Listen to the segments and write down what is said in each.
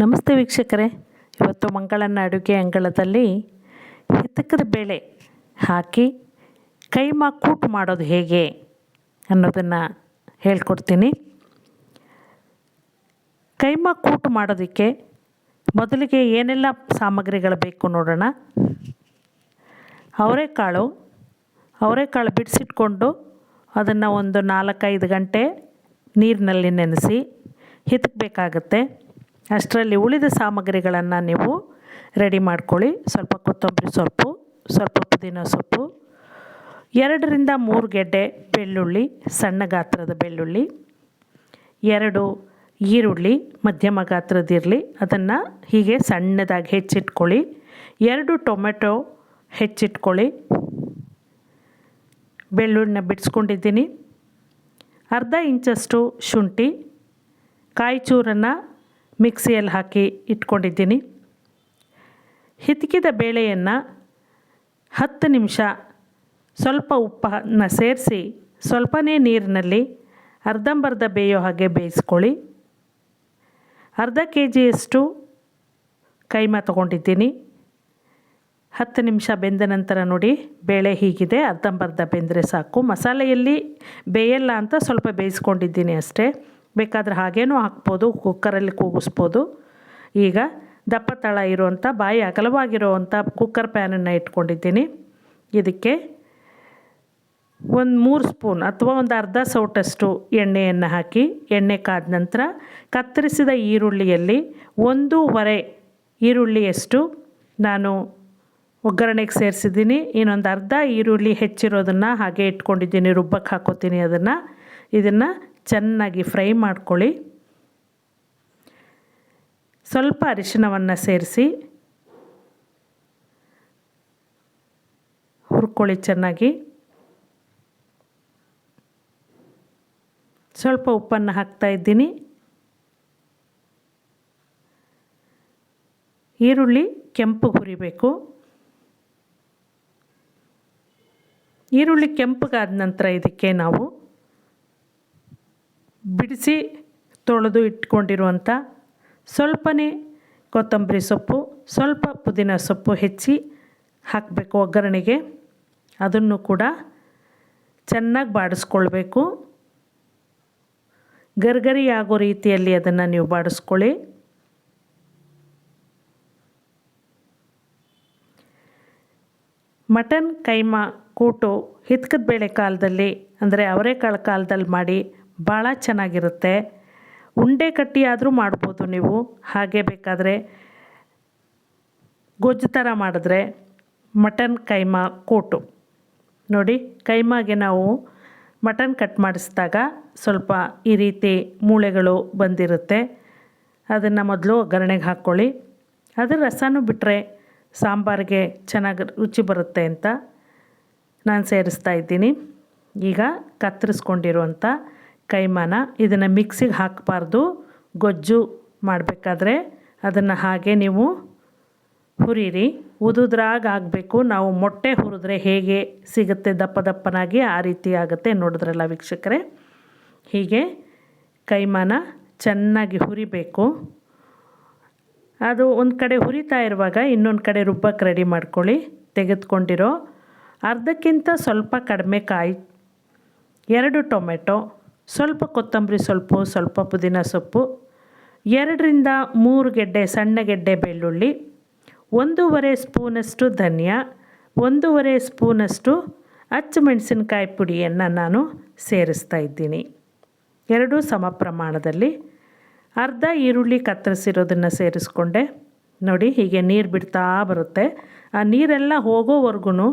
ನಮಸ್ತೆ ವೀಕ್ಷಕರೇ. ಇವತ್ತು ಮಂಗಳನ ಅಡುಗೆ ಅಂಗಳದಲ್ಲಿ ಹಿತಕದ ಬೇಳೆ ಹಾಕಿ ಕೈಮಾ ಕೂಟು ಮಾಡೋದು ಹೇಗೆ ಅನ್ನೋದನ್ನು ಹೇಳ್ಕೊಡ್ತೀನಿ. ಕೈಮಾ ಕೂಟು ಮಾಡೋದಕ್ಕೆ ಮೊದಲಿಗೆ ಏನೆಲ್ಲ ಸಾಮಗ್ರಿಗಳು ಬೇಕು ನೋಡೋಣ. ಅವರೆಕಾಳು ಅವರೆಕಾಳು ಬಿಡಿಸಿಟ್ಕೊಂಡು ಅದನ್ನು ಒಂದು ನಾಲ್ಕೈದು ಗಂಟೆ ನೀರಿನಲ್ಲಿ ನೆನೆಸಿ ಹಿತಕಬೇಕಾಗತ್ತೆ. ಅಷ್ಟರಲ್ಲಿ ಉಳಿದ ಸಾಮಗ್ರಿಗಳನ್ನು ನೀವು ರೆಡಿ ಮಾಡ್ಕೊಳ್ಳಿ. ಸ್ವಲ್ಪ ಕೊತ್ತಂಬರಿ ಸೊಪ್ಪು, ಸ್ವಲ್ಪ ಪುದೀನ ಸೊಪ್ಪು, ಎರಡರಿಂದ ಮೂರು ಗೆಡ್ಡೆ ಬೆಳ್ಳುಳ್ಳಿ, ಸಣ್ಣ ಗಾತ್ರದ ಬೆಳ್ಳುಳ್ಳಿ, ಎರಡು ಈರುಳ್ಳಿ, ಮಧ್ಯಮ ಗಾತ್ರದಿರಲಿ ಅದನ್ನು ಹೀಗೆ ಸಣ್ಣದಾಗಿ ಹೆಚ್ಚಿಟ್ಕೊಳ್ಳಿ. ಎರಡು ಟೊಮೆಟೊ ಹೆಚ್ಚಿಟ್ಕೊಳ್ಳಿ. ಬೆಳ್ಳುಳ್ಳಿನ ಬಿಡಿಸ್ಕೊಂಡಿದ್ದೀನಿ. ಅರ್ಧ ಇಂಚಷ್ಟು ಶುಂಠಿ ಕಾಯಿ ಚೂರನ್ನು ಮಿಕ್ಸಿಯಲ್ಲಿ ಹಾಕಿ ಇಟ್ಕೊಂಡಿದ್ದೀನಿ. ಹಿತಕಿದ ಬೇಳೆಯನ್ನು ಹತ್ತು ನಿಮಿಷ ಸ್ವಲ್ಪ ಉಪ್ಪನ್ನ ಸೇರಿಸಿ ಸ್ವಲ್ಪನೇ ನೀರಿನಲ್ಲಿ ಅರ್ಧಂಬರ್ಧ ಬೇಯೋ ಹಾಗೆ ಬೇಯಿಸ್ಕೊಳ್ಳಿ. ಅರ್ಧ ಕೆ ಜಿಯಷ್ಟು ಕೈಮಾ ತೊಗೊಂಡಿದ್ದೀನಿ. ಹತ್ತು ನಿಮಿಷ ಬೆಂದ ನಂತರ ನೋಡಿ, ಬೇಳೆ ಹೀಗಿದೆ, ಅರ್ಧಂಬರ್ಧ ಬೆಂದರೆ ಸಾಕು. ಮಸಾಲೆಯಲ್ಲಿ ಬೇಯಲ್ಲ ಅಂತ ಸ್ವಲ್ಪ ಬೇಯಿಸ್ಕೊಂಡಿದ್ದೀನಿ ಅಷ್ಟೇ. ಬೇಕಾದರೆ ಹಾಗೇನೂ ಹಾಕ್ಬೋದು ಕುಕ್ಕರಲ್ಲಿ ಕೂಗಿಸ್ಬೋದು. ಈಗ ದಪ್ಪ ತಳ ಇರುವಂಥ ಬಾಯಿ ಅಗಲವಾಗಿರುವಂಥ ಕುಕ್ಕರ್ ಪ್ಯಾನನ್ನು ಇಟ್ಕೊಂಡಿದ್ದೀನಿ. ಇದಕ್ಕೆ ಒಂದು ಮೂರು ಸ್ಪೂನ್ ಅಥವಾ ಒಂದು ಅರ್ಧ ಸೌಟಷ್ಟು ಎಣ್ಣೆಯನ್ನು ಹಾಕಿ, ಎಣ್ಣೆ ಕಾದ ನಂತರ ಕತ್ತರಿಸಿದ ಈರುಳ್ಳಿಯಲ್ಲಿ ಒಂದೂವರೆ ಈರುಳ್ಳಿಯಷ್ಟು ನಾನು ಒಗ್ಗರಣೆಗೆ ಸೇರಿಸಿದ್ದೀನಿ. ಇನ್ನೊಂದು ಅರ್ಧ ಈರುಳ್ಳಿ ಹೆಚ್ಚಿರೋದನ್ನು ಹಾಗೆ ಇಟ್ಕೊಂಡಿದ್ದೀನಿ ರುಬ್ಬಕ್ಕೆ ಹಾಕೋತೀನಿ ಅದನ್ನು. ಇದನ್ನು ಚೆನ್ನಾಗಿ ಫ್ರೈ ಮಾಡ್ಕೊಳ್ಳಿ. ಸ್ವಲ್ಪ ಅರಿಶಿನವನ್ನು ಸೇರಿಸಿ. ಹುರ್ಕೊಳ್ಳಿ ಚೆನ್ನಾಗಿ. ಸ್ವಲ್ಪ ಉಪ್ಪನ್ನು ಹಾಕ್ತಾ ಇದ್ದೀನಿ. ಈರುಳ್ಳಿ ಕೆಂಪು ಹುರಿಬೇಕು. ಈರುಳ್ಳಿ ಕೆಂಪಗಾದ ನಂತರ ಇದಕ್ಕೆ ನಾವು ಬಿಡಿಸಿ ತೊಳೆದು ಇಟ್ಕೊಂಡಿರುವಂಥ ಸ್ವಲ್ಪನೇ ಕೊತ್ತಂಬರಿ ಸೊಪ್ಪು, ಸ್ವಲ್ಪ ಪುದೀನ ಸೊಪ್ಪು ಹೆಚ್ಚಿ ಹಾಕಬೇಕು ಒಗ್ಗರಣೆಗೆ. ಅದನ್ನು ಕೂಡ ಚೆನ್ನಾಗಿ ಬಾಡಿಸ್ಕೊಳ್ಬೇಕು. ಗರ್ಗರಿ ಆಗೋ ರೀತಿಯಲ್ಲಿ ಅದನ್ನು ನೀವು ಬಾಡಿಸ್ಕೊಳ್ಳಿ. ಮಟನ್ ಕೈಮಾ ಕೂಟು ಹಿತ್ಕದ ಬೇಳೆ ಕಾಲದಲ್ಲಿ ಅಂದರೆ ಅವರೆಕಾಳು ಕಾಲದಲ್ಲಿ ಮಾಡಿ ಭಾಳ ಚೆನ್ನಾಗಿರುತ್ತೆ. ಉಂಡೆ ಕಟ್ಟಿ ಆದರೂ ಮಾಡ್ಬೋದು ನೀವು. ಹಾಗೆ ಬೇಕಾದರೆ ಗೊಜ್ಜು ಥರ ಮಾಡಿದ್ರೆ ಮಟನ್ ಕೈಮಾ ಕೋಟು. ನೋಡಿ, ಕೈಮಾಗೆ ನಾವು ಮಟನ್ ಕಟ್ ಮಾಡಿಸಿದಾಗ ಸ್ವಲ್ಪ ಈ ರೀತಿ ಮೂಳೆಗಳು ಬಂದಿರುತ್ತೆ. ಅದನ್ನು ಮೊದಲು ಒಗ್ಗರಣೆಗೆ ಹಾಕ್ಕೊಳ್ಳಿ. ಅದರ ರಸನೂ ಬಿಟ್ಟರೆ ಸಾಂಬಾರಿಗೆ ಚೆನ್ನಾಗಿ ರುಚಿ ಬರುತ್ತೆ ಅಂತ ನಾನು ಸೇರಿಸ್ತಾ ಇದ್ದೀನಿ. ಈಗ ಕತ್ತರಿಸ್ಕೊಂಡಿರುವಂಥ ಕೈಮಾನ ಇದನ್ನು ಮಿಕ್ಸಿಗೆ ಹಾಕಬಾರ್ದು. ಗೊಜ್ಜು ಮಾಡಬೇಕಾದ್ರೆ ಅದನ್ನು ಹಾಗೆ ನೀವು ಹುರಿರಿ. ಉದುದ್ರಾಗ ಆಗಬೇಕು. ನಾವು ಮೊಟ್ಟೆ ಹುರಿದ್ರೆ ಹೇಗೆ ಸಿಗುತ್ತೆ? ದಪ್ಪ ದಪ್ಪನಾಗಿ ಆ ರೀತಿ ಆಗುತ್ತೆ ನೋಡಿದ್ರಲ್ಲ ವೀಕ್ಷಕರೇ. ಹೀಗೆ ಕೈಮಾನ ಚೆನ್ನಾಗಿ ಹುರಿಬೇಕು. ಅದು ಒಂದು ಕಡೆ ಹುರಿತಾ ಇರುವಾಗ ಇನ್ನೊಂದು ಕಡೆ ರುಬ್ಬಕ್ಕೆ ರೆಡಿ ಮಾಡ್ಕೊಳ್ಳಿ. ತೆಗೆದುಕೊಂಡಿರೋ ಅರ್ಧಕ್ಕಿಂತ ಸ್ವಲ್ಪ ಕಡಿಮೆ ಕಾಯಿ, ಎರಡು ಟೊಮೆಟೊ ಸ್ವಲ್ಪ ಕೊತ್ತಂಬರಿ ಸ್ವಲ್ಪ ಸ್ವಲ್ಪ ಪುದೀನ ಸೊಪ್ಪು, ಎರಡರಿಂದ ಮೂರು ಗೆಡ್ಡೆ ಸಣ್ಣ ಗೆಡ್ಡೆ ಬೆಳ್ಳುಳ್ಳಿ, ಒಂದೂವರೆ ಸ್ಪೂನಷ್ಟು ಧನಿಯಾ, ಒಂದೂವರೆ ಸ್ಪೂನಷ್ಟು ಹಚ್ಚಮೆಣಸಿನ್ಕಾಯಿ ಪುಡಿಯನ್ನು ನಾನು ಸೇರಿಸ್ತಾ ಇದ್ದೀನಿ. ಎರಡೂ ಸಮ ಪ್ರಮಾಣದಲ್ಲಿ ಅರ್ಧ ಈರುಳ್ಳಿ ಕತ್ತರಿಸಿರೋದನ್ನು ಸೇರಿಸ್ಕೊಂಡೆ. ನೋಡಿ, ಹೀಗೆ ನೀರು ಬಿಡ್ತಾ ಬರುತ್ತೆ. ಆ ನೀರೆಲ್ಲ ಹೋಗೋವರೆಗೂ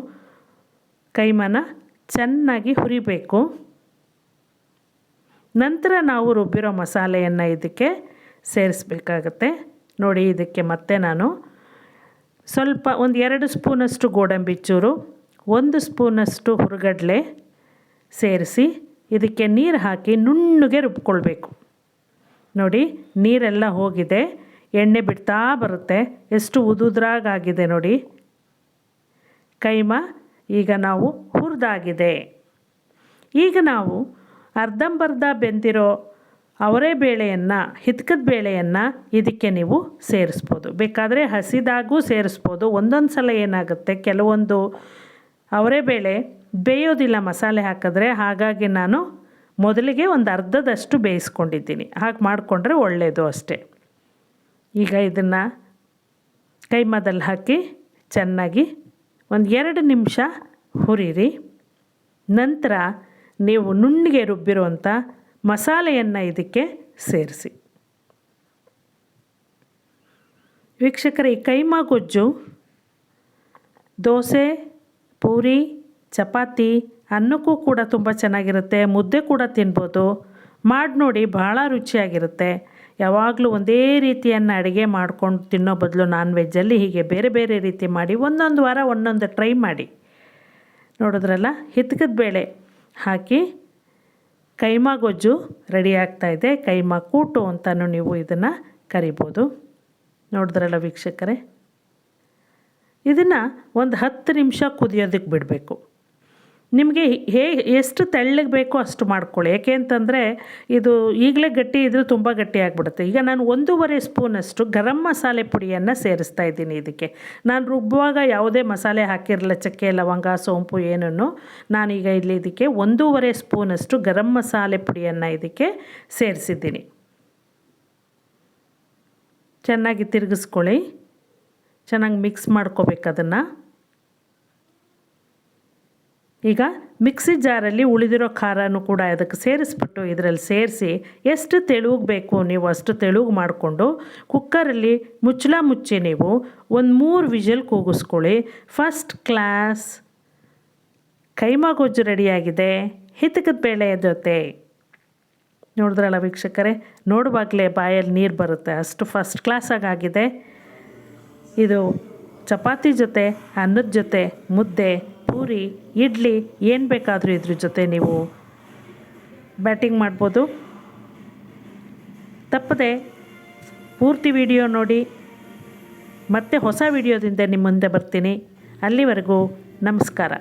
ಕೈಮನ ಚೆನ್ನಾಗಿ ಹುರಿಬೇಕು. ನಂತರ ನಾವು ರುಬ್ಬಿರೋ ಮಸಾಲೆಯನ್ನು ಇದಕ್ಕೆ ಸೇರಿಸ್ಬೇಕಾಗತ್ತೆ. ನೋಡಿ, ಇದಕ್ಕೆ ಮತ್ತೆ ನಾನು ಸ್ವಲ್ಪ ಒಂದು ಎರಡು ಸ್ಪೂನಷ್ಟು ಗೋಡಂಬಿ ಚೂರು, ಒಂದು ಸ್ಪೂನಷ್ಟು ಹುರುಗಡಲೆ ಸೇರಿಸಿ ಇದಕ್ಕೆ ನೀರು ಹಾಕಿ ನುಣ್ಣಗೆ ರುಬ್ಕೊಳ್ಬೇಕು. ನೋಡಿ, ನೀರೆಲ್ಲ ಹೋಗಿದೆ, ಎಣ್ಣೆ ಬಿಡ್ತಾ ಬರುತ್ತೆ, ಎಷ್ಟು ಉದುದ್ರಾಗಾಗಿದೆ ನೋಡಿ. ಕೈಮ, ಈಗ ನಾವು ಹುರಿದಾಗಿದೆ. ಈಗ ನಾವು ಅರ್ಧಂಬರ್ಧ ಬೆಂದಿರೋ ಅವರೇ ಬೇಳೆಯನ್ನು, ಹಿತ್ಕದ ಬೇಳೆಯನ್ನು ಇದಕ್ಕೆ ನೀವು ಸೇರಿಸ್ಬೋದು. ಬೇಕಾದರೆ ಹಸಿದಾಗೂ ಸೇರಿಸ್ಬೋದು. ಒಂದೊಂದು ಸಲ ಏನಾಗುತ್ತೆ? ಕೆಲವೊಂದು ಅವರೇ ಬೇಳೆ ಬೇಯೋದಿಲ್ಲ ಮಸಾಲೆ ಹಾಕಿದ್ರೆ. ಹಾಗಾಗಿ ನಾನು ಮೊದಲಿಗೆ ಒಂದು ಅರ್ಧದಷ್ಟು ಬೇಯಿಸ್ಕೊಂಡಿದ್ದೀನಿ. ಹಾಗೆ ಮಾಡಿಕೊಂಡ್ರೆ ಒಳ್ಳೆಯದು ಅಷ್ಟೇ. ಈಗ ಇದನ್ನು ಕೈಮದಲ್ಲಿ ಹಾಕಿ ಚೆನ್ನಾಗಿ ಒಂದು ಎರಡು ನಿಮಿಷ ಹುರಿರಿ. ನಂತರ ನೀವು ನುಣ್ಣಗೆ ರುಬ್ಬಿರುವಂಥ ಮಸಾಲೆಯನ್ನು ಇದಕ್ಕೆ ಸೇರಿಸಿ. ವೀಕ್ಷಕರ, ಈ ಕೈಮಾ ಗೊಜ್ಜು, ದೋಸೆ, ಪೂರಿ, ಚಪಾತಿ, ಅನ್ನಕ್ಕೂ ಕೂಡ ತುಂಬ ಚೆನ್ನಾಗಿರುತ್ತೆ, ಮುದ್ದೆ ಕೂಡ ತಿನ್ಬೋದು, ಮಾಡಿ ನೋಡಿ ಭಾಳ ರುಚಿಯಾಗಿರುತ್ತೆ. ಯಾವಾಗಲೂ ಒಂದೇ ರೀತಿಯನ್ನು ಅಡುಗೆ ಮಾಡ್ಕೊಂಡು ತಿನ್ನೋ ಬದಲು ನಾನ್ ವೆಜ್ಜಲ್ಲಿ ಹೀಗೆ ಬೇರೆ ಬೇರೆ ರೀತಿ ಮಾಡಿ ಒಂದೊಂದು ವಾರ ಒಂದೊಂದು ಟ್ರೈ ಮಾಡಿ. ನೋಡಿದ್ರಲ್ಲ, ಹಿತ್ಕದ ಬೇಳೆ. ಹಾಕಿ ಕೈಮಾ ಗೊಜ್ಜು ರೆಡಿ ಆಗ್ತಾಯಿದೆ ಕೈಮಾ ಕೂಟು ಅಂತಲೂ ನೀವು ಇದನ್ನು ಕರಿಬೋದು. ನೋಡಿದ್ರಲ್ಲ ವೀಕ್ಷಕರೇ? ಇದನ್ನು ಒಂದು ಹತ್ತು ನಿಮಿಷ ಕುದಿಯೋದಕ್ಕೆ ಬಿಡಬೇಕು. ನಿಮಗೆ ಹೇ, ಎಷ್ಟು ತೆಳ್ಳಗೆ ಬೇಕೋ ಅಷ್ಟು ಮಾಡ್ಕೊಳ್ಳಿ. ಯಾಕೆ ಅಂತಂದರೆ ಇದು ಈಗಲೇ ಗಟ್ಟಿ ಇದ್ದರೆ ತುಂಬ ಗಟ್ಟಿ ಆಗಿಬಿಡುತ್ತೆ. ಈಗ ನಾನು ಒಂದೂವರೆ ಸ್ಪೂನಷ್ಟು ಗರಂ ಮಸಾಲೆ ಪುಡಿಯನ್ನು ಸೇರಿಸ್ತಾ ಇದ್ದೀನಿ ಇದಕ್ಕೆ. ನಾನು ರುಬ್ಬುವಾಗ ಯಾವುದೇ ಮಸಾಲೆ ಹಾಕಿರಲಿಲ್ಲ, ಚಕ್ಕೆ, ಲವಂಗ, ಸೋಂಪು, ಏನನ್ನು. ನಾನೀಗ ಇಲ್ಲಿ ಇದಕ್ಕೆ ಒಂದೂವರೆ ಸ್ಪೂನಷ್ಟು ಗರಂ ಮಸಾಲೆ ಪುಡಿಯನ್ನು ಇದಕ್ಕೆ ಸೇರಿಸಿದ್ದೀನಿ. ಚೆನ್ನಾಗಿ ತಿರುಗಿಸ್ಕೊಳ್ಳಿ. ಚೆನ್ನಾಗಿ ಮಿಕ್ಸ್ ಮಾಡ್ಕೋಬೇಕು ಅದನ್ನು. ಈಗ ಮಿಕ್ಸಿ ಜಾರಲ್ಲಿ ಉಳಿದಿರೋ ಖಾರನೂ ಕೂಡ ಅದಕ್ಕೆ ಸೇರಿಸ್ಬಿಟ್ಟು ಇದರಲ್ಲಿ ಸೇರಿಸಿ ಎಷ್ಟು ತೆಳುಗೆ ಬೇಕು ನೀವು ಅಷ್ಟು ತೆಳುಗೆ ಮಾಡಿಕೊಂಡು ಕುಕ್ಕರಲ್ಲಿ ಮುಚ್ಚಳ ಮುಚ್ಚಿ ನೀವು ಒಂದು ಮೂರು ವಿಜಲ್ ಕೂಗಿಸ್ಕೊಳ್ಳಿ. ಫಸ್ಟ್ ಕ್ಲಾಸ್ ಕೈಮಾ ಗೊಜ್ಜು ರೆಡಿಯಾಗಿದೆ. ಹಿತಕದ ಬೇಳೆ ಜೊತೆ. ನೋಡಿದ್ರಲ್ಲ ವೀಕ್ಷಕರೇ, ನೋಡುವಾಗಲೇ ಬಾಯಲ್ಲಿ ನೀರು ಬರುತ್ತೆ. ಅಷ್ಟು ಫಸ್ಟ್ ಕ್ಲಾಸಾಗಿ ಆಗಿದೆ ಇದು ಚಪಾತಿ ಜೊತೆ, ಅನ್ನದ ಜೊತೆ, ಮುದ್ದೆ ಪೂರಿ, ಇಡ್ಲಿ, ಏನು ಬೇಕಾದರೂ ಇದ್ರ ಜೊತೆ ನೀವು ಬ್ಯಾಟಿಂಗ್ ಮಾಡ್ಬೋದು. ತಪ್ಪದೆ ಪೂರ್ತಿ ವಿಡಿಯೋ ನೋಡಿ, ಮತ್ತೆ ಹೊಸ ವಿಡಿಯೋದಿಂದ ನಿಮ್ಮ ಮುಂದೆ ಬರ್ತೀನಿ. ಅಲ್ಲಿವರೆಗೂ ನಮಸ್ಕಾರ.